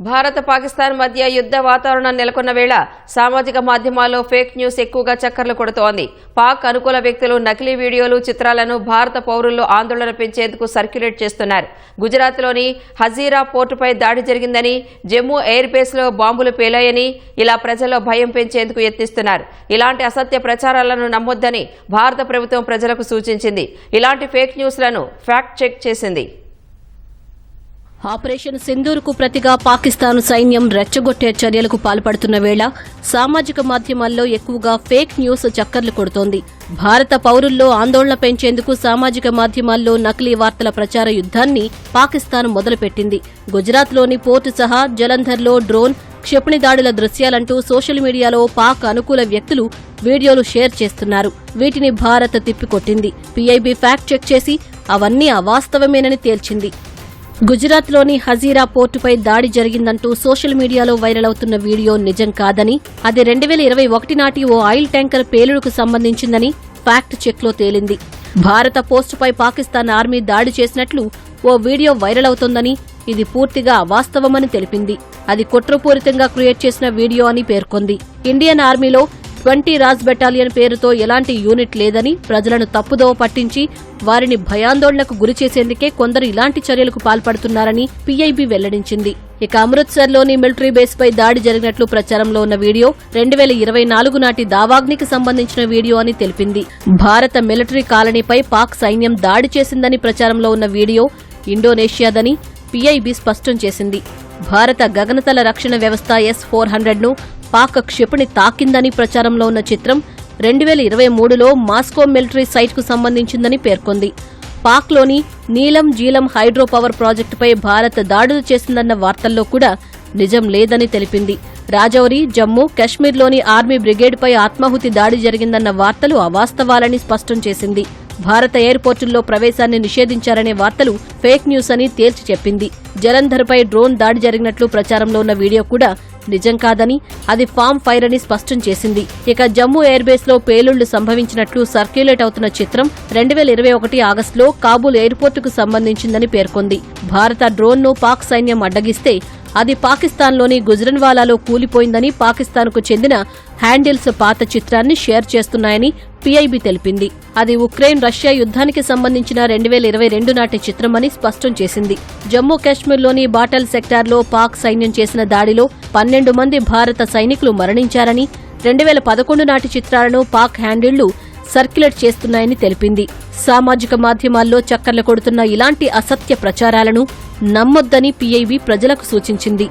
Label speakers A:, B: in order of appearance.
A: భారత పాకిస్తాన్ మధ్య యుద్ధ వాతావరణం నెలకొన్న వేళ సామాజిక మాధ్యమాల్లో ఫేక్ న్యూస్ ఎక్కువగా చక్కర్లు కొడుతోంది. పాక్ అనుకూల వ్యక్తులు నకిలీ వీడియోలు చిత్రాలను భారత పౌరుల్లో ఆందోళన పెంచేందుకు సర్క్యులేట్ చేస్తున్నారు. గుజరాత్లోని హజీరా పోర్టుపై దాడి జరిగిందని జమ్మూ ఎయిర్ బేస్లో బాంబులు పేలాయని ఇలా ప్రజల్లో భయం పెంచేందుకు యత్నిస్తున్నారు. ఇలాంటి అసత్య ప్రచారాలను నమ్మొద్దని భారత ప్రభుత్వం ప్రజలకు సూచించింది. ఇలాంటి ఫేక్ న్యూస్లను ఫ్యాక్ట్ చెక్ చేసింది.
B: ఆపరేషన్ సింధూర్కు ప్రతిగా పాకిస్తాన్ సైన్యం రెచ్చగొట్టే చర్యలకు పాల్పడుతున్న వేళ సామాజిక మాధ్యమాల్లో ఎక్కువగా ఫేక్ న్యూస్ చక్కర్లు కొడుతోంది. భారత పౌరుల్లో ఆందోళన పెంచేందుకు సామాజిక మాధ్యమాల్లో నకిలీ వార్తల ప్రచార యుద్ధాన్ని పాకిస్తాన్ మొదలుపెట్టింది. గుజరాత్లోని పోర్టు సహా జలంధర్లో డ్రోన్ క్షిపణి దాడుల దృశ్యాలంటూ సోషల్ మీడియాలో పాక్ అనుకూల వ్యక్తులు వీడియోలు షేర్ చేస్తున్నారు. వీటిని భారత్ తిప్పికొట్టింది. పీఐబీ ఫ్యాక్ట్ చెక్ చేసి అవన్నీ అవాస్తవమేనని తేల్చింది. గుజరాత్లోని హజీరా పోర్టుపై దాడి జరిగిందంటూ సోషల్ మీడియాలో వైరల్ అవుతున్న వీడియో నిజం కాదని అది రెండు వేల ఇరవై ఒకటి నాటి ఓ ఆయిల్ ట్యాంకర్ పేలుడుకు సంబంధించిందని ఫ్యాక్ట్ చెక్లో తేలింది. భారత పోస్టుపై పాకిస్తాన్ ఆర్మీ దాడి చేసినట్లు ఓ వీడియో వైరల్ అవుతోందని ఇది పూర్తిగా అవాస్తవమని తెలిపింది. అది కుట్రపూరితంగా క్రియేట్ చేసిన వీడియో అని పేర్కొంది. ఇండియన్ ఆర్మీలో ట్వంటీ రాజ్ బెటాలియన్ పేరుతో ఎలాంటి యూనిట్ లేదని ప్రజలను తప్పుదోవ పట్టించి వారిని భయాందోళనకు గురిచేసేందుకే కొందరు ఇలాంటి చర్యలకు పాల్పడుతున్నారని పీఐబీ వెల్లడించింది. ఇక అమృత్సర్లోని మిలిటరీ బేస్పై దాడి జరిగినట్లు ప్రచారంలో ఉన్న వీడియో రెండు వేల ఇరవై నాలుగు నాటి దావాగ్నికి సంబంధించిన వీడియో అని తెలిపింది. భారత మిలిటరీ కాలనీపై పాక్ సైన్యం దాడి చేసిందని ప్రచారంలో ఉన్న వీడియో ఇండోనేషియాదని పీఐబీ స్పష్టం చేసింది. భారత గగనతల రక్షణ వ్యవస్థ ఎస్ ఫోర్ హండ్రెడ్ను పాక్ క్షిపణి తాకిందని ప్రచారంలో ఉన్న చిత్రం రెండు వేల ఇరవై మూడులో మాస్కో మిలిటరీ సైట్కు సంబంధించిందని పేర్కొంది. పాక్లోని నీలం జీలం హైడ్రో పవర్ ప్రాజెక్టుపై భారత్ దాడులు చేసిందన్న వార్తల్లో కూడా నిజం లేదని తెలిపింది. రాజౌరి జమ్మూ కశ్మీర్లోని ఆర్మీ బ్రిగేడ్పై ఆత్మాహుతి దాడి జరిగిందన్న వార్తలు అవాస్తవాలని స్పష్టం చేసింది. భారత ఎయిర్పోర్టుల్లో ప్రవేశాన్ని నిషేధించారనే వార్తలు ఫేక్ న్యూస్ అని తేల్చి చెప్పింది. జలంధర్పై డ్రోన్ దాడి జరిగినట్లు ప్రచారంలో ఉన్న వీడియో కూడా నిజం కాదని అది ఫామ్ ఫైర్ అని స్పష్టం చేసింది. ఇక జమ్మూ ఎయిర్బేస్లో లో పేలుళ్ళు సంభవించినట్లు సర్క్యులేట్ అవుతున్న చిత్రం రెండు వేల ఇరవై ఒకటి ఆగస్టులో కాబూల్ ఎయిర్పోర్టుకు సంబంధించిందని పేర్కొంది. భారత డ్రోన్ను పాక్ సైన్యం అడ్డగిస్తే అది పాకిస్తాన్లోని గుజరన్వాలాలో కూలిపోయిందని పాకిస్తాన్కు చెందిన హ్యాండిల్స్ పాత చిత్రాన్ని షేర్ చేస్తున్నాయని పీఐబీ తెలిపింది. అది ఉక్రెయిన్ రష్యా యుద్ధానికి సంబంధించిన రెండు వేల ఇరవై రెండు నాటి చిత్రమని స్పష్టం చేసింది. జమ్మూ కాశ్మీర్లోని బాటల్ సెక్టార్లో పాక్ సైన్యం చేసిన దాడిలో పన్నెండు మంది భారత సైనికులు మరణించారని రెండు వేల పదకొండు నాటి చిత్రాలను పాక్ హ్యాండిళ్ళు సర్క్యులేట్ చేస్తున్నాయని తెలిపింది. సామాజిక మాధ్యమాల్లో చక్కర్లు కొడుతున్న ఇలాంటి అసత్య ప్రచారాలను నమ్మొద్దని పీఐబీ ప్రజలకు సూచించింది.